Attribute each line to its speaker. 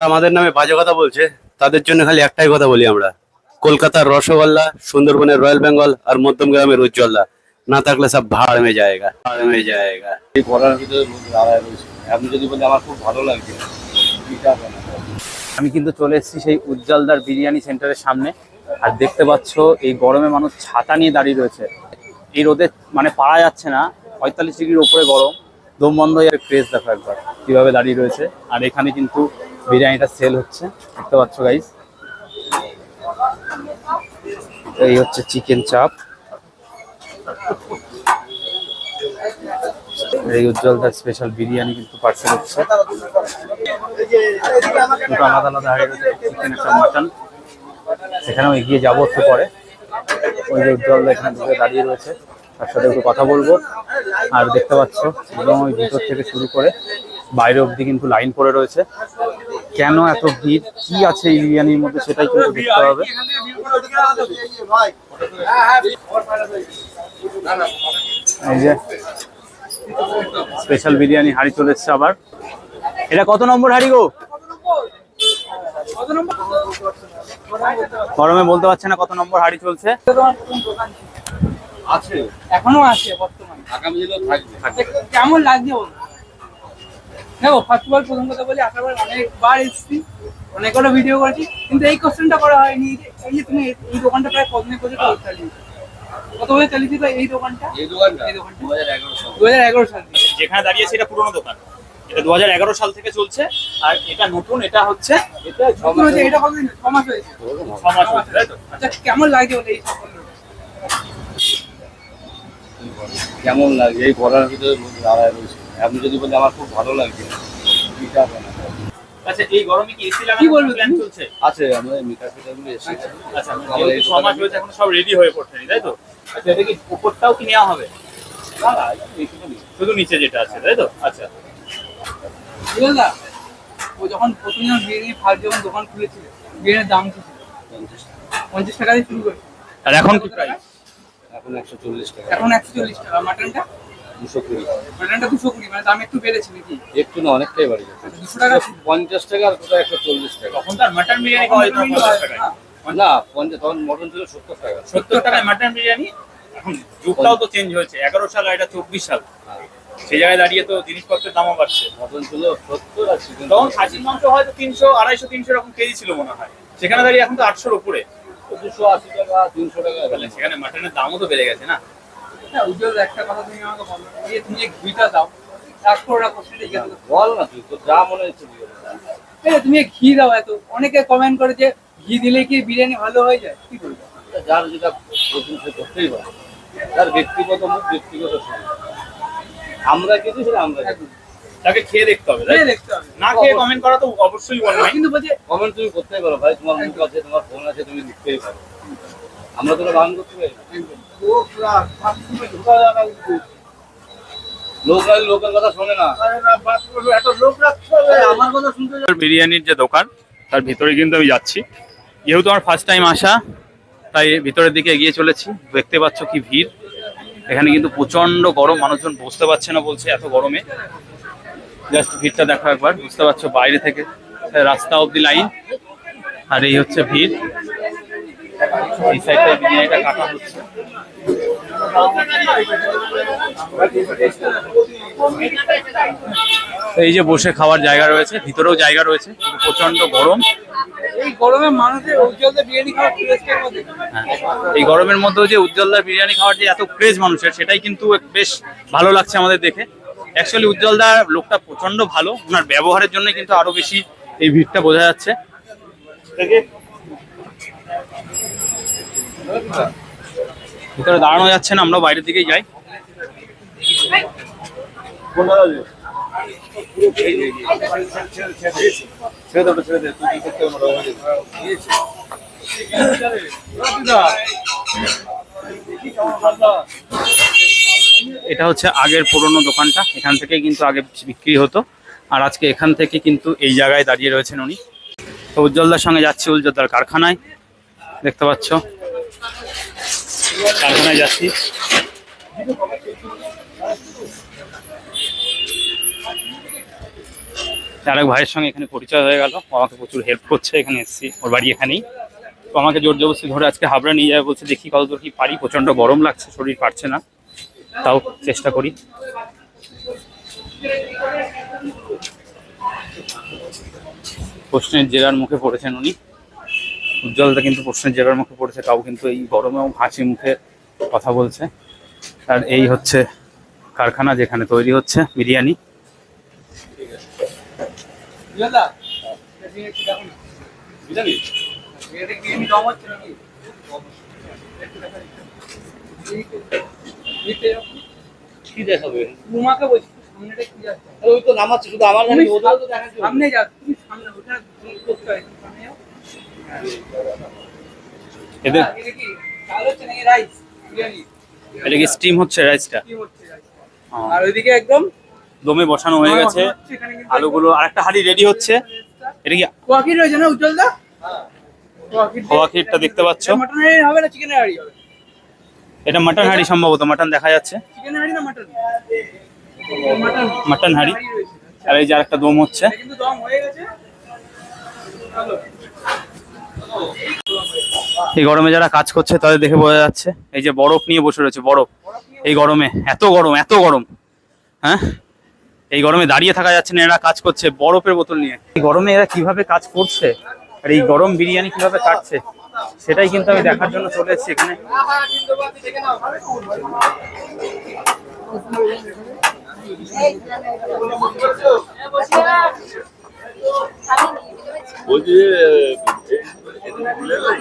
Speaker 1: আমাদের নামে বাজে কথা বলছে তাদের জন্য খালি একটাই কথা বলি আমরা। কলকাতার রসগোল্লা সুন্দরবনের রয়্যাল বেঙ্গল আর মধ্যম গ্রামের উজ্জ্বলদা না থাকলে সব ভাড় মে জায়গা ভাড় মে জায়গা।
Speaker 2: এই ভিতরে আপনি যদি বলি আমার খুব ভালো লাগছে?
Speaker 3: আমি কিন্তু চলে এসেছি সেই উজ্জ্বলদার বিরিয়ানি সেন্টারের সামনে আর দেখতে পাচ্ছ এই গরমে মানুষ ছাতা নিয়ে দাঁড়িয়ে রয়েছে। এই রোদে মানে পারা যাচ্ছে না পঁয়তাল্লিশ ডিগ্রির উপরে গরম। দম বন্ধ হয়ে ক্রেজ দেখো একবার কীভাবে দাঁড়িয়ে রয়েছে। আর এখানে কিন্তু বিরিয়ানিটা সেল হচ্ছে, দেখতে পাচ্ছ গাইস এই হচ্ছে চিকেন চাপ এই উজ্জ্বল উজ্জ্বলদার স্পেশাল বিরিয়ানি কিন্তু পার্সেল হচ্ছে। দুটো আলাদা আলাদা চিকেন একটা মাটন সেখানেও এগিয়ে যাব একটু পরে। ওই যে উজ্জ্বল এখানে ঢুকে দাঁড়িয়ে রয়েছে, তার সাথে একটু কথা বলব। আর দেখতে পাচ্ছ এবং ওই ভিতর থেকে শুরু করে। বাইরে অবধি কিন্তু লাইন পড়ে রয়েছে। কেন এত ভিড়? কি আছে এই বিরিয়ানির মধ্যে সেটাই কিন্তু দেখতে হবে। এই যে স্পেশাল বিরিয়ানি হাঁড়ি চলে এসছে আবার। এটা কত নম্বর হাঁড়ি গো? গরমে বলতে পারছে না কত নম্বর হাঁড়ি চলছে।
Speaker 2: আছে।
Speaker 4: এখনও আছে বর্তমানে।
Speaker 2: আগামী থাকবে।
Speaker 4: কেমন লাগছে দেখো ফার্স্ট অফ অল প্রথম কথা বলি আসার অনেকবার এসেছি অনেকগুলো ভিডিও করেছি কিন্তু এই কোশ্চেনটা করা হয়নি। যে এই যে তুমি এই দোকানটা প্রায় কতদিন পর্যন্ত চালিয়েছো কত বছর চালিয়েছিল এই দোকানটা?
Speaker 2: এই দোকানটা
Speaker 4: এই দোকানটা?
Speaker 2: দু হাজার এগারো সাল
Speaker 3: যেখানে দাঁড়িয়েছে এটা পুরোনো দোকান। এটা দুহাজার এগারো সাল থেকে চলছে আর এটা নতুন এটা হচ্ছে
Speaker 2: এটা ছ
Speaker 4: হয়েছে, এটা কতদিন ছ মাস হয়েছে।
Speaker 3: ছ মাস হচ্ছে তাই তো?
Speaker 4: আচ্ছা কেমন লাগে বলে এই সাফল্যটা?
Speaker 2: কেমন লাগছে? এই ঘোরার ভিতরে দাঁড়ায় রয়েছে আপনি যদি বলি আমার খুব ভালো লাগছে এটা?
Speaker 3: আচ্ছা এই গরমে কি এসি
Speaker 4: কি
Speaker 3: লাগানোর
Speaker 4: বলব
Speaker 3: প্ল্যান চলছে?
Speaker 2: আছে আমাদের মিটারগুলো
Speaker 3: আচ্ছা
Speaker 2: আমাদের এই
Speaker 3: যেহেতু ছ মাস হয়েছে এখন সব রেডি হয়ে পড়ছে তাই তো? আচ্ছা এটা কি উপরটাও কি নেওয়া হবে?
Speaker 2: না না
Speaker 3: শুধু নিচে যেটা আছে তাই তো? আচ্ছা।
Speaker 4: বুঝলেন না? ও যখন প্রথম বিরিয়ানি ফার্স্ট যখন দোকান খুলেছিল বিরিয়ানির দাম কি ছিল?
Speaker 2: পঞ্চাশ টাকা।
Speaker 4: পঞ্চাশ টাকা দিয়ে শুরু করেছে।
Speaker 3: আর এখন কি প্রাইস
Speaker 2: এখন একশো চল্লিশ টাকা।
Speaker 4: এখন একশো চল্লিশ টাকা। মাটনটা
Speaker 2: দুশো কুড়ি।
Speaker 4: মাটনটা দুশো কুড়ি মানে দাম একটু বেড়েছে নাকি?
Speaker 2: একটু না অনেকটাই বাড়ি যাচ্ছে
Speaker 4: দুশো টাকা
Speaker 2: পঞ্চাশ টাকা আর কোথাও একশো চল্লিশ টাকা।
Speaker 3: তখন তার মাটন বিরিয়ানি পাওয়া যেত পঞ্চাশ টাকায়।
Speaker 2: না পঞ্চাশ তখন মটন ছিল সত্তর টাকা।
Speaker 3: সত্তর টাকায় মাটন বিরিয়ানি এখন যুগটাও তো চেঞ্জ হয়েছে। এগারো সাল আর এটা চব্বিশ সাল। সেই জায়গায় দাঁড়িয়ে তো জিনিসপত্রের দামও বাড়ছে।
Speaker 2: মটন ছিল সত্তর আর
Speaker 3: তখন খাসির মাংস হয়তো তিনশো আড়াইশো তিনশো এরকম কেজি ছিল মনে হয়। সেখানে দাঁড়িয়ে এখন তো আটশোর উপরে।
Speaker 2: দুশো আশি টাকা তিনশো টাকা।
Speaker 3: সেখানে মাটনের দামও তো বেড়ে গেছে না?
Speaker 4: হ্যাঁ, উজ্জ্বল একটা কথা তুমি আমাকে বলো। যে তুমি ঘিটা দাও কোশ্চেনটা জিজ্ঞাসা
Speaker 2: বল না তুই তোর যা মনে হচ্ছে
Speaker 4: তুমি ঘি দাও এত অনেকে কমেন্ট করে যে ঘি দিলে কি বিরিয়ানি ভালো হয়ে যায়? কি বলব?
Speaker 2: যার যেটা সে করতেই পারে। তার ব্যক্তিগত মুখ ব্যক্তিগত আমরা কিছু সেটা আমরা।
Speaker 3: তাকে খেয়ে দেখতে হবে তো?
Speaker 4: দেখতে হবে।
Speaker 3: না খেয়ে কমেন্ট করা তো অবশ্যই
Speaker 4: কিন্তু বলছে
Speaker 2: কমেন্ট তুমি করতেই পারো ভাই। তোমার মুখ আছে তোমার ফোন আছে তুমি লিখতেই পারো। আমরা তোরা বান করতে পারি?
Speaker 3: বিরিয়ানির যে দোকান, তার ভিতরে কিন্তু আমি যাচ্ছি। যেহেতু আমার ফার্স্ট টাইম আসা, তাই ভিতরের দিকে এগিয়ে চলেছি। দেখতে পাচ্ছ কি ভিড়। এখানে কিন্তু প্রচণ্ড গরম, মানুষজন বসতে পারছে না বলছে এত গরমে। জাস্ট ভিড়টা দেখো একবার, বুঝতে পারছ বাইরে থেকে। রাস্তা অবধি লাইন আর এই হচ্ছে ভিড়। এই সাইডে বিরিয়ানিটা কাটা হচ্ছে। এই যে বসে খাওয়ার জায়গা রয়েছে ভিতরেও জায়গা রয়েছে প্রচণ্ড গরম।
Speaker 4: এই গরমে মানুষের উজ্জ্বলদের বিরিয়ানি খাওয়ার মধ্যে
Speaker 3: হ্যাঁ। এই গরমের মধ্যেও যে উজ্জ্বলদার বিরিয়ানি খাওয়ার যে এত ক্রেজ মানুষের সেটাই কিন্তু বেশ ভালো লাগছে আমাদের দেখে। অ্যাকচুয়ালি উজ্জ্বলদার লোকটা প্রচণ্ড ভালো ওনার ব্যবহারের জন্য কিন্তু আরও বেশি এই ভিড়টা বোঝা যাচ্ছে। ভিতরে দাঁড়ানো যাচ্ছে না, আমরা বাইরের দিকেই যাই। এটা হচ্ছে আগের পুরনো দোকানটা, এখান থেকে কিন্তু আগে বিক্রি হতো। আর আজকে এখান থেকে কিন্তু এই জায়গায় দাঁড়িয়ে রয়েছেন উনি। তো উজ্জ্বলদার সঙ্গে যাচ্ছি উজ্জ্বলদার কারখানায়। দেখতে পাচ্ছ কারখানায় যাচ্ছি। আরেক ভাইয়ের সঙ্গে এখানে পরিচয় হয়ে গেল। আমাকে প্রচুর হেল্প করছে, এখানে এসেছি। ওর বাড়ি এখানেই। তো আমাকে জোর জবরদস্তি ধরে আজকে হাবড়া নিয়ে যাবে বলছে, দেখি কতদূর কি পারি। প্রচণ্ড গরম লাগছে, শরীর পারছে না। তাও চেষ্টা করি। প্রশ্নের জেরার মুখে পড়েছেন উনি। উজ্জ্বলতা কিন্তু প্রশ্নের জেরার মুখে পড়েছে তাও কিন্তু এই গরমেও হাসি মুখে কথা বলছে। আর এই হচ্ছে কারখানা যেখানে তৈরি হচ্ছে বিরিয়ানি।
Speaker 4: কি
Speaker 2: দেখাবে?
Speaker 4: উমাকে বলছি সামনেটা কি যাচ্ছে
Speaker 2: ওই তো নামাচ্ছে শুধু আমার দেখা যাচ্ছে।
Speaker 4: সামনে যাও তুমি সামনে ওটা করতে হয়? সামনে
Speaker 3: এদের
Speaker 4: এটা কি চাল হচ্ছে রাইস বিরিয়ানি
Speaker 3: স্টিম হচ্ছে রাইসটা?
Speaker 4: আর ওইদিকে একদম
Speaker 3: দমে বসানো হয়ে গেছে। আলুগুলো আরেকটা হাঁড়ি রেডি হচ্ছে। এটা কি
Speaker 4: কোয়াকির রয়েছে না উজ্জ্বল দা কোয়াকির
Speaker 3: খোয়া ক্ষীরটা দেখতে পাচ্ছ?
Speaker 4: মটনের হবে না চিকেনের হাড়ি হবে?
Speaker 3: এটা মাটন হাঁড়ি সম্ভবত মাটন দেখা যাচ্ছে।
Speaker 4: চিকেনের হাড়ি না মটন মটন
Speaker 3: মাটন হাঁড়ি। আর এই যে আরেকটা দম হচ্ছে।
Speaker 4: কিন্তু দম হয়ে গেছে।
Speaker 3: এই গরমে যারা কাজ করছে তাদের দেখে বোঝা যাচ্ছে এই যে বরফ নিয়ে বসে রয়েছে বরফ এই গরমে এত গরম এত গরম হ্যাঁ এই গরমে দাঁড়িয়ে থাকা যাচ্ছে না এরা কাজ করছে বরফের বোতল নিয়ে এই গরমে এরা কীভাবে কাজ করছে আর এই গরম বিরিয়ানি কীভাবে কাটছে সেটাই কিন্তু আমি দেখার জন্য চলে এসেছি এখানে
Speaker 2: বলছি যে, গেলি?